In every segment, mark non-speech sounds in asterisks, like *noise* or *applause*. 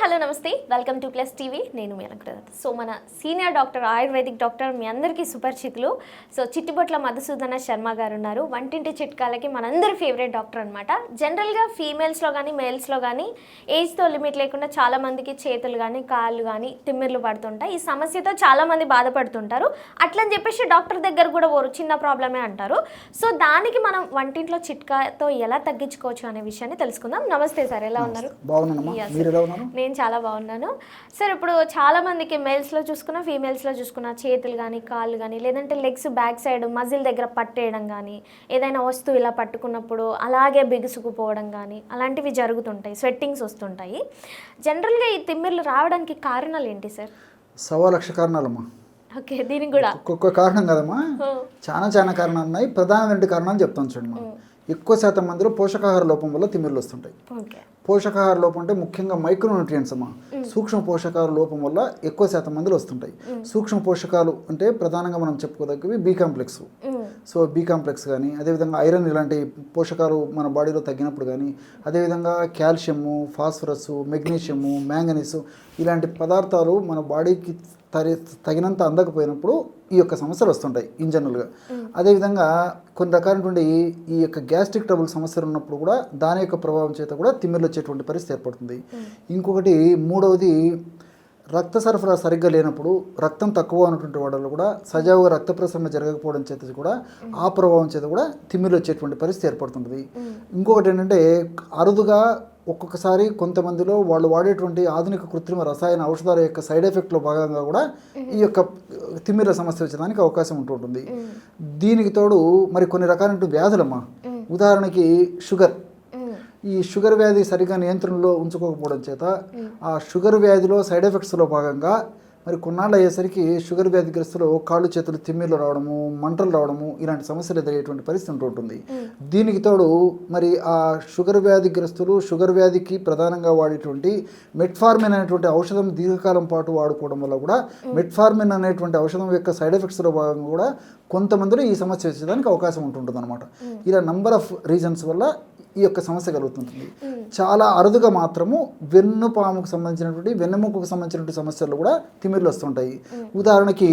Hello నమస్తే. Welcome to plus TV. నేను మీ అనుగ్రహ సో మన సీనియర్ డాక్టర్ ఆయుర్వేదిక్ డాక్టర్ మీ అందరికీ సుపరిచితులు. సో చిట్టుబొట్ల మధుసూదన శర్మ గారు ఉన్నారు వంటింటి చిట్కాలకి మనందరి ఫేవరెట్ డాక్టర్ అనమాట జనరల్గా ఫీమేల్స్లో కానీ మేల్స్లో కానీ ఏజ్తో లిమిట్ లేకుండా చాలా మందికి చేతులు కానీ కాళ్ళు కానీ తిమ్మిర్లు పడుతుంటాయి. ఈ సమస్యతో చాలా మంది బాధపడుతుంటారు. అట్లని చెప్పేసి డాక్టర్ దగ్గర కూడా ఓరు చిన్న ప్రాబ్లమే అంటారు. సో దానికి మనం వంటింట్లో చిట్కాతో ఎలా తగ్గించుకోవచ్చు అనే విషయాన్ని తెలుసుకుందాం. నమస్తే సార్ ఎలా ఉన్నారు? బాగున్నానమ్మా. నేను చాలా బాగున్నాను. సార్ ఇప్పుడు చాలా మందికి మేల్స్లో చూసుకున్నా ఫీమేల్స్లో చూసుకున్నా చేతులు కానీ కాళ్ళు కానీ లేదంటే లెగ్స్ బ్యాక్ సైడ్ మజిల్ దగ్గర పట్టేయడం కానీ ఏదైనా వస్తువు ఇలా పట్టుకున్నప్పుడు అలాగే బిగుసుకుపోవడం కానీ అలాంటివి జరుగుతుంటాయి స్వెట్టింగ్స్ వస్తుంటాయి. జనరల్గా ఈ తిమ్మిర్లు రావడానికి కారణాలు ఏంటి సార్? సవా లక్ష కారణాలమ్మా. ఓకే దీనికి కూడా. ఒక్కొక్క కారణం కదమ్మా. చాలా చాలా కారణాలు ఉన్నాయి ప్రధాన రెండు కారణాలు చెప్తాను చూడండి. మనం. ఎక్కువ శాతం మందిలో పోషకాహార లోపం వల్ల తిమ్మిర్లు వస్తుంటాయి. ఓకే. పోషకాహార లోపం అంటే ముఖ్యంగా మైక్రో న్యూట్రియంట్స్ అమ్మా సూక్ష్మ పోషకాహార లోపం వల్ల ఎక్కువ శాతం మందిలో వస్తుంటాయి. సూక్ష్మ పోషకాలు అంటే ప్రధానంగా మనం చెప్పుకోదగ్గవి B complex. So B complex కానీ అదేవిధంగా ఐరన్ ఇలాంటి పోషకాలు మన బాడీలో తగ్గినప్పుడు కానీ అదేవిధంగా కాల్షియము ఫాస్ఫరస్ మెగ్నీషియము మ్యాంగనీస్ ఇలాంటి పదార్థాలు మన బాడీకి తరి తగినంత అందకపోయినప్పుడు ఈ యొక్క సమస్యలు వస్తుంటాయి ఇన్ జనరల్గా అదేవిధంగా కొన్ని రకాలైనటువంటి ఈ యొక్క గ్యాస్ట్రిక్ ట్రబుల్ సమస్యలు ఉన్నప్పుడు కూడా దాని యొక్క ప్రభావం చేత కూడా తిమ్మిర్లు వచ్చేటువంటి పరిస్థితి ఏర్పడుతుంది. ఇంకొకటి మూడవది రక్త సరఫరా సరిగ్గా లేనప్పుడు రక్తం తక్కువ ఉన్నటువంటి వాళ్ళలో కూడా సజావుగా రక్త ప్రసరణ జరగకపోవడం చేత కూడా ఆ ప్రభావం చేత కూడా తిమ్మిర్లు వచ్చేటువంటి పరిస్థితి ఏర్పడుతుంటుంది. ఇంకొకటి ఏంటంటే అరుదుగా ఒక్కొక్కసారి కొంతమందిలో వాళ్ళు వాడేటువంటి ఆధునిక కృత్రిమ రసాయన ఔషధాల యొక్క సైడ్ ఎఫెక్ట్లో భాగంగా కూడా ఈ యొక్క తిమ్మిర్ల సమస్య వచ్చేదానికి అవకాశం ఉంటుంటుంది. దీనికి తోడు మరి కొన్ని రకాలైన వ్యాధులమ్మా. ఉదాహరణకి షుగర్. ఈ షుగర్ వ్యాధి సరిగా నియంత్రణలో ఉంచుకోకపోవడం చేత ఆ షుగర్ వ్యాధిలో సైడ్ ఎఫెక్ట్స్లో భాగంగా మరి కొన్నాళ్ళు అయ్యేసరికి షుగర్ వ్యాధిగ్రస్తులు కాళ్ళు చేతులు తిమ్మిర్లు రావడము మంటలు రావడము ఇలాంటి సమస్యలు ఎదురయ్యేటువంటి పరిస్థితి ఉంటూ ఉంటుంది. దీనికి తోడు మరి ఆ షుగర్ వ్యాధిగ్రస్తులు షుగర్ వ్యాధికి ప్రధానంగా వాడేటువంటి మెట్ఫార్మిన్ అనేటువంటి ఔషధం దీర్ఘకాలం పాటు వాడుకోవడం వల్ల కూడా మెట్ఫార్మిన్ అనేటువంటి ఔషధం యొక్క సైడ్ ఎఫెక్ట్స్లో భాగంగా కూడా కొంతమందిలో ఈ సమస్య వచ్చేదానికి అవకాశం ఉంటుంటుంది అనమాట ఇలా నంబర్ ఆఫ్ రీజన్స్ వల్ల ఈ యొక్క సమస్య కలుగుతుంటుంది. చాలా అరుదుగా మాత్రము వెన్నుపాముకు సంబంధించినటువంటి వెన్నెముకకు సంబంధించినటువంటి సమస్యలు కూడా తిమిర్లు వస్తుంటాయి. ఉదాహరణకి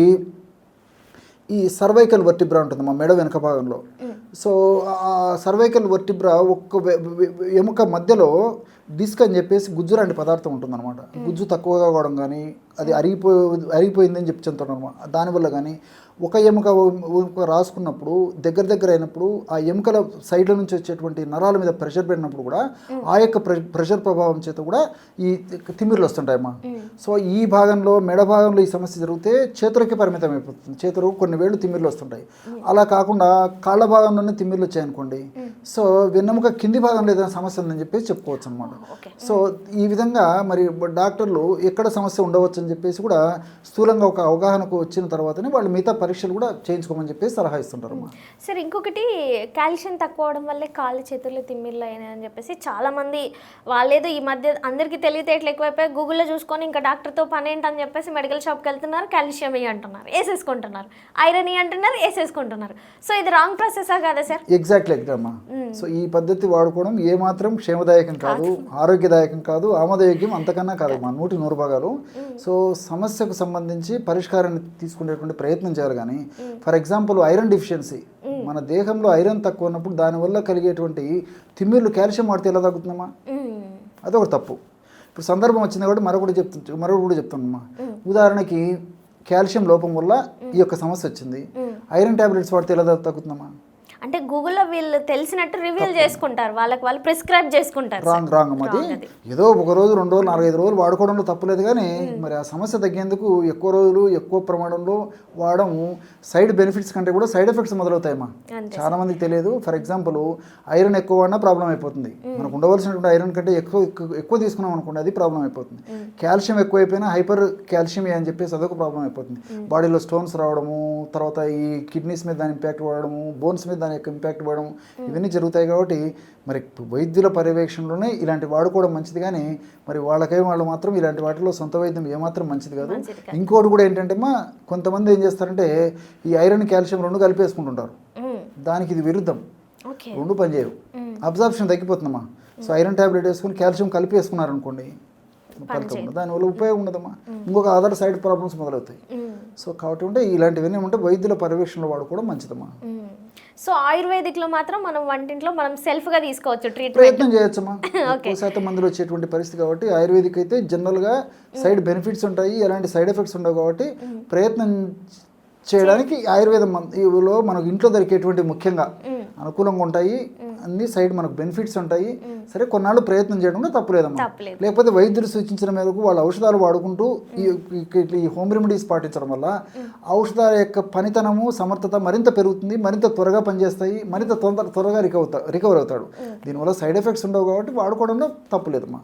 ఈ సర్వైకల్ వర్టిబ్రా ఉంటుంది మా మెడ వెనక భాగంలో. సో ఆ సర్వైకల్ వర్టిబ్రా ఒక్క ఎముక మధ్యలో డిస్క్ అని చెప్పేసి గుజ్జు లాంటి పదార్థం ఉంటుందన్నమాట. గుజ్జు తక్కువగా కావడం కానీ అది అరిగిపో అరిగిపోయిందని చెప్పి చెప్తుంటాను అనమాట దానివల్ల కానీ ఒక ఎముక ఎముక రాసుకున్నప్పుడు దగ్గర దగ్గర అయినప్పుడు ఆ ఎముకల సైడ్ల నుంచి వచ్చేటువంటి నరాల మీద ప్రెషర్ పెట్టినప్పుడు కూడా ఆ యొక్క ప్రె- ప్రెషర్ ప్రభావం చేత కూడా ఈ తిమ్మిర్లు వస్తుంటాయమ్మా. సో ఈ భాగంలో మెడ భాగంలో ఈ సమస్య జరిగితే చేతులకి పరిమితం అయిపోతుంది చేతులు కొన్ని వేళ్ళు తిమ్మిర్లు వస్తుంటాయి. అలా కాకుండా కాళ్ళ భాగంలోనే తిమ్మిర్లు వచ్చాయనుకోండి సో వెన్నెముక కింది భాగంలో ఏదైనా సమస్య ఉందని చెప్పేసి చెప్పుకోవచ్చు అనమాట సో ఈ విధంగా మరి డాక్టర్లు ఎక్కడ సమస్య ఉండవచ్చు అని చెప్పేసి కూడా స్థూలంగా ఒక అవగాహనకు వచ్చిన తర్వాతనే వాళ్ళు మిగతా పరీక్షలు కూడా చేయించుకోమని చెప్పేసి సలహా ఇస్తుంటారు సార్ ఇంకొకటి కాల్షియం తక్కువ అవడం వల్లే కాళ్ళు చేతులు తిమ్మిర్లు అయినాయని చెప్పేసి చాలా మంది వాళ్ళేదో ఈ మధ్య అందరికీ తెలివితేటలు ఎక్కువైపోయి గూగుల్లో చూసుకొని ఇంకా డాక్టర్తో పని ఏంటని చెప్పేసి మెడికల్ షాప్కి వెళ్తున్నారు కాల్షియం ఇవి అంటున్నారు వేసేసుకుంటున్నారు. ఐరన్ ఇవి అంటున్నారు వేసేసుకుంటున్నారు. సో ఇది రాంగ్ ప్రాసెసా కాదా సార్? ఎగ్జాక్ట్లీ అమ్మా సో ఈ పద్ధతి వాడుకోవడం ఏమాత్రం క్షేమదాయకం కాదు ఆరోగ్యదాయకం కాదు ఆమోదయోగ్యం అంతకన్నా కాదు మా నూటి నూరు భాగాలు సో సమస్యకు సంబంధించి పరిష్కారాన్ని తీసుకునేటువంటి ప్రయత్నం చేయాలి కానీ ఫర్ ఎగ్జాంపుల్ ఐరన్ డిఫిషియన్సీ. మన దేహంలో ఐరన్ తక్కువ ఉన్నప్పుడు దానివల్ల కలిగేటువంటి తిమ్మిర్లు కాల్షియం వాడితే ఎలా తగ్గుతుందమ్మా మ్మ్. అదొక తప్పు. ఇప్పుడు సందర్భం వచ్చింది కాబట్టి మరొకటి చెప్తు మరొకటి కూడా చెప్తానమ్మా ఉదాహరణకి కాల్షియం లోపం వల్ల ఈ యొక్క సమస్య వచ్చింది. ఐరన్ టాబ్లెట్స్ వాడితే ఎలా తగ్గుతుందమ్మా అంటే గూగుల్లో వీళ్ళు తెలిసినట్టు రివీల్ చేసుకుంటారు. వాళ్ళకి వాళ్ళు ప్రిస్క్రైబ్ చేసుకుంటారు రాంగ్ రాంగ్ అది. ఏదో ఒక రోజు రెండు రోజులు నాలుగైదు రోజులు వాడుకోవడంలో తప్పులేదు కానీ మరి ఆ సమస్య తగ్గేందుకు ఎక్కువ రోజులు ఎక్కువ ప్రమాణంలో వాడడం సైడ్ బెనిఫిట్స్ కంటే కూడా సైడ్ ఎఫెక్ట్స్ మొదలవుతాయమ్మా. చాలా మందికి తెలియదు. ఫర్ ఎగ్జాంపుల్ ఐరన్ ఎక్కువ వాడినా ప్రాబ్లం అయిపోతుంది. మనకు ఉండవలసినటువంటి ఐరన్ కంటే ఎక్కువ ఎక్కువ- ఎక్కువ తీసుకున్నాం అనుకోండి అది ప్రాబ్లం అయిపోతుంది. కాల్షియం ఎక్కువైపోయినా హైపర్ కాల్షియం అని చెప్పేసి అదొక ప్రాబ్లం అయిపోతుంది. బాడీలో స్టోన్స్ రావడము తర్వాత ఈ కిడ్నీస్ మీద దాని ఇంపాక్ట్ పడడము బోన్స్ మీద దాని యొక్క ఇంపాక్ట్ పడడం ఇవన్నీ జరుగుతాయి కాబట్టి మరి వైద్యుల పర్యవేక్షణలోనే ఇలాంటి వాడుకోవడం మంచిది కానీ మరి వాళ్ళకై వాళ్ళు మాత్రం ఇలాంటి వాటిలో సొంత వైద్యం ఏమాత్రం మంచిది కాదు. ఇంకోటి కూడా ఏంటంటే మా కొంతమంది ఏం చేస్తారంటే ఈ ఐరన్ కాల్షియం రెండు కలిపేసుకుంటుంటారు. దానికి ఇది విరుద్ధం. రెండు పనిచేయవు అబ్జార్ప్షన్ తగ్గిపోతుందమ్మా. సో ఐరన్ టాబ్లెట్ వేసుకుని కాల్షియం కలిపి వేసుకున్నారు అనుకోండి ఫలితం దానివల్ల ఉపయోగం ఉండదమ్మా. ఇంకొక అదర్ సైడ్ ప్రాబ్లమ్స్ మొదలవుతాయి. సో కాబట్టి ఉంటే ఇలాంటివన్నీ ఉంటే వైద్యుల పర్యవేక్షణలో వాడుకోవడం మంచిదమ్మా. సో ఆయుర్వేదిక్లో మాత్రం మనం వంటింట్లో మనం సెల్ఫ్గా తీసుకోవచ్చు ట్రీట్మెంట్ ప్రయత్నం చేయొచ్చమ్మా. *laughs* ఎక్కువ శాతం మందిలో వచ్చేటువంటి పరిస్థితి కాబట్టి ఆయుర్వేదిక్ అయితే జనరల్గా సైడ్ బెనిఫిట్స్ ఉంటాయి ఎలాంటి సైడ్ ఎఫెక్ట్స్ ఉండవు కాబట్టి ప్రయత్నం చేయడానికి ఆయుర్వేదం మనకు ఇంట్లో దొరికేటువంటి ముఖ్యంగా అనుకూలంగా ఉంటాయి. అన్ని సైడ్ మనకు బెనిఫిట్స్ ఉంటాయి. సరే కొన్నాళ్ళు ప్రయత్నం చేయడంలో తప్పులేదమ్మా. తప్పలేదు. లేకపోతే వైద్యులు సూచించిన మేరకు వాళ్ళ ఔషధాలు వాడుకుంటూ ఈ హోమ్ రెమెడీస్ పాటించడం వల్ల ఔషధాల యొక్క పనితనము సమర్థత మరింత పెరుగుతుంది మరింత త్వరగా పనిచేస్తాయి మరింత తొందర త్వరగా రికవర్ రికవర్ అవుతాడు. దీనివల్ల సైడ్ ఎఫెక్ట్స్ ఉండవు కాబట్టి వాడుకోవడంలో తప్పులేదమ్మా.